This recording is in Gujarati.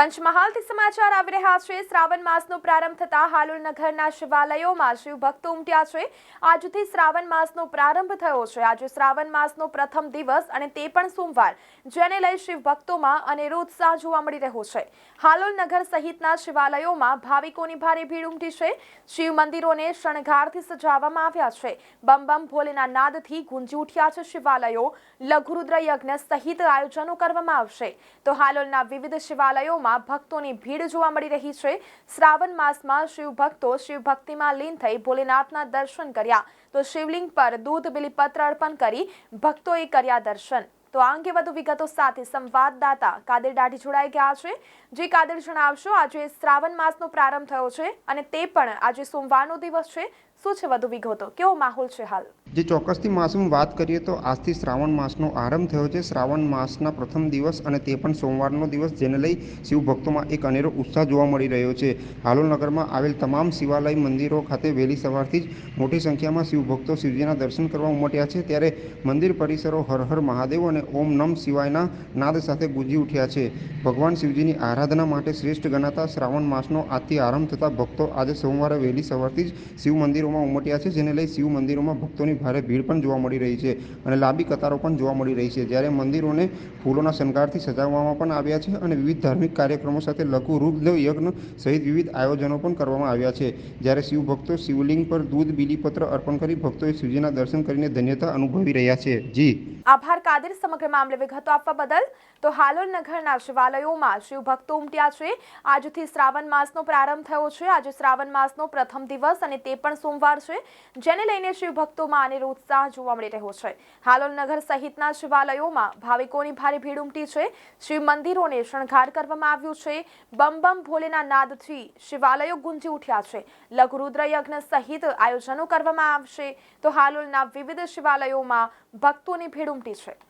પંચમહાલથી સમાચાર આવી રહ્યા છે. શ્રાવણ માસનો પ્રારંભ થતા હાલોલ નગરના શિવાલયોમાં શિવ ભક્તો ઉમટ્યા છે. આજથી શ્રાવણ માસનો પ્રારંભ થયો છે. આજે શ્રાવણ માસનો પ્રથમ દિવસ અને તે પણ સોમવાર, જેને લઈ શિવ ભક્તોમાં અનેરો ઉત્સાહ જોવા મળી રહ્યો છે. હાલોલ નગર સહિતના શિવાલયોમાં ભાવિકોની ભારે ભીડ ઉમટી છે. શિવ મંદિરોને શણગારથી સજાવવામાં આવ્યા છે. બમ બમ ભોલેના નાદથી ગુંજી ઉઠ્યા છે શિવાલયો. લઘુરુદ્ર યજ્ઞ સહિત આયોજનો કરવામાં આવશે. તો હાલોલના વિવિધ શિવાલયોમાં ભક્તોની ભીડ જોવા મળી રહી છે. શ્રાવણ માસમાં શિવ ભક્તો શિવ ભક્તિમાં લીન થઈ ભોલેનાથના દર્શન કર્યા. તો શિવલિંગ પર દૂધ, બિલીપત્ર અર્પણ કરી ભક્તોએ કર્યા દર્શન. તો આ અંગે વધુ વિગતો સાથે સંવાદદાતા કાદર દાઢી જોડાઈ ગયા છે. જે કાદર જણાવશો, આજે શ્રાવણ માસનો પ્રારંભ થયો છે અને તે પણ આજે સોમવારનો દિવસ છે. શું છે વધુ વિગતો? કેવો માહોલ છે હાલ? જે ચોક્કસથી માસુમ વાત કરીએ તો આજથી શ્રાવણ માસનો આરંભ થયો છે. શ્રાવણ માસના પ્રથમ દિવસ અને તે પણ સોમવારનો દિવસ, જેને લઈ શિવ ભક્તોમાં એક અનેરો ઉત્સાહ જોવા મળી રહ્યો છે. હાલોલ નગરમાં આવેલ તમામ શિવાલય મંદિરો ખાતે વહેલી સવારથી જ મોટી સંખ્યામાં શિવ ભક્તો શિવજીના દર્શન કરવા ઉમટ્યા છે. ત્યારે મંદિર પરિસરો હર હર મહાદેવ અને ઓમ નમ શિવાયના નાદ સાથે ગુંજી ઉઠ્યા છે. ભગવાન શિવજીની આરાધના માટે શ્રેષ્ઠ ગણાતા શ્રાવણ માસનો આજથી આરંભ થતાં ભક્તો આજે સોમવારે વહેલી સવારથી જ શિવ મંદિરોમાં ઉમટ્યા છે, જેને લઈ શિવ મંદિરોમાં ભક્તોની ભારે ભીડ પણ જોવા મળી રહી છે અને લાંબી કતારો પણ જોવા મળી રહી છે. જ્યારે મંદિરોને ફૂલોના શણગારથી સજાવવામાં પણ આવ્યા છે અને વિવિધ ધાર્મિક કાર્યક્રમો સાથે લઘુ રુદ્ર યજ્ઞ સહિત વિવિધ આયોજનો પણ કરવામાં આવ્યા છે. જ્યારે શિવ ભક્તો શિવલિંગ પર દૂધ, બીલીપત્ર અર્પણ કરી ભક્તોએ શિવજીના દર્શન કરીને ધન્યતા અનુભવી રહ્યા છે. જી. આભાર કાદર સમગ્ર મામલે વિગતો આપવા બદલ. તો હાલોલ નગરના શિવાલયોમાં શિવ ભક્તો ઉમટ્યા છે. આજથી શ્રાવણ માસનો પ્રારંભ થયો છે. આજે શ્રાવણ માસનો પ્રથમ દિવસ અને તે પણ સોમવાર છે, જેને લઈને શિવભક્તોમાં અનેરો ઉત્સાહ જોવા મળી રહ્યો છે. હાલોલ નગર સહિતના શિવાલયોમાં ભાવિકોની ભારે ભીડ ઉમટી છે. શિવ મંદિરોને શણગાર કરવામાં આવ્યું છે. બમ બમ ભોલેના નાદથી શિવાલયો ગુંજી ઉઠ્યા છે. લઘુરુદ્ર યજ્ઞ સહિત આયોજનો કરવામાં આવશે. તો હાલોલના વિવિધ શિવાલયોમાં ભક્તોની ભીડ ઉમટી છે.